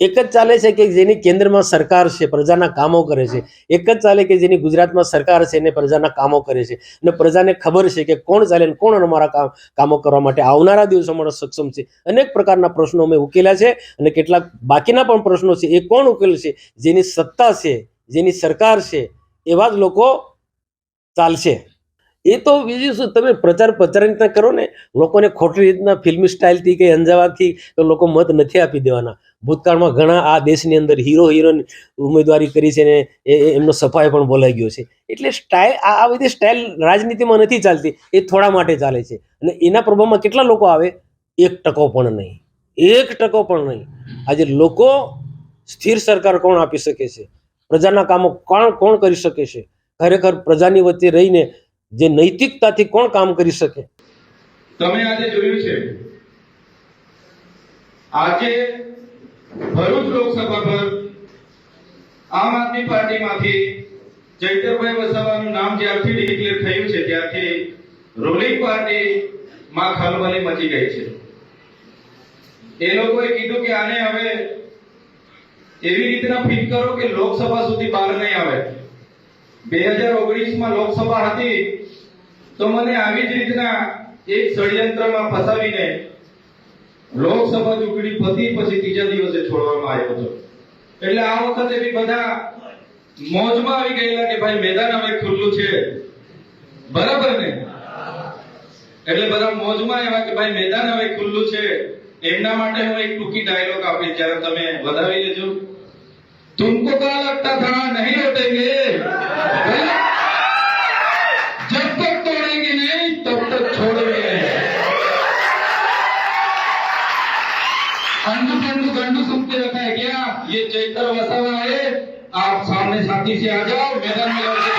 એક જ ચાલે છે કે જેની કેન્દ્રમાં સરકાર છે, પ્રજાના કામો કરે છે. એક જ ચાલે કે જેની ગુજરાતમાં સરકાર છે, એને પ્રજાના કામો કરે છે. અને પ્રજાને ખબર છે કે કોણ ચાલે ને કોણ અમારા કામ, કામો કરવા માટે આવનારા દિવસોમાં સક્ષમ છે. અનેક પ્રકારના પ્રશ્નો અમે ઉકેલ્યા છે અને કેટલાક બાકીના પણ પ્રશ્નો છે. એ કોણ ઉકેલશે જેની સત્તા છે, જેની સરકાર છે, એવા જ લોકો ચાલશે. એ તો બીજું શું, તમે પ્રચાર પ્રચાર રીતના કરો ને, લોકોને ખોટી રીતના ફિલ્મી સ્ટાઇલથી કે અંજાવાથી લોકો મત નથી આપી દેવાના. ભૂતકાળમાં ઘણા આ દેશની અંદર હીરો હિરોઈન ઉમેદવારી કરી છે ને એમનો સફાઈ પણ બોલાઈ ગયો છે. એટલે સ્ટાઇલ આ બધી સ્ટાઇલ રાજનીતિમાં નથી ચાલતી, એ થોડા માટે ચાલે છે. અને એના પ્રભાવમાં કેટલા લોકો આવે? એક ટકો પણ નહીં. એક ટકો પણ નહીં. આજે લોકો સ્થિર સરકાર કોણ આપી શકે છે? પ્રજાના કામો કોણ કોણ કરી શકે છે? ખરેખર પ્રજાની વચ્ચે રહીને જે નૈતિકતાથી કોણ કામ કરી શકે? તમે આજે જોયું છે. આજે ભરૂચ લોકસભા પર આમ આદમી પાર્ટીમાંથી ચૈતરભાઈ વસાવાનું નામ જ્યારથી ડિક્લેર થયું છે, ત્યારથી રૂલિંગ પાર્ટીમાં ખલબલી મચી ગઈ છે. એ લોકોએ કીધું કે આને હવે એવી રીતના ફિટ કરો કે લોકસભા સુધી બહાર નહીં આવે. બે હજાર ઓગણીસમાં લોકસભા હતી તો મને આવી જ રીતના એક ષડયંત્રમાં ફસાવીને લોકસભા ચૂંટણી પતી પછી ત્રીજા દિવસે છોડવામાં આવ્યો હતો. એટલે આ વખતે બી બધા મોજમાં આવી ગયેલા કે ભાઈ મેદાન હવે ખુલ્લું છે. બરાબર ને? એટલે બધા મોજમાં એવા કે ભાઈ મેદાન હવે ખુલ્લું છે. એમના માટે હું એક ટૂંકી ડાયલોગ આપીશ. જ્યારે તમે વધાવી લેજો. તુમકો કા લગતા થા નહીં હોટેંગે अंडू पंडू गंडू सुनते रखा है क्या ये चैत्र वसावा है आप सामने साथी से आ जाओ मैदान में लड़के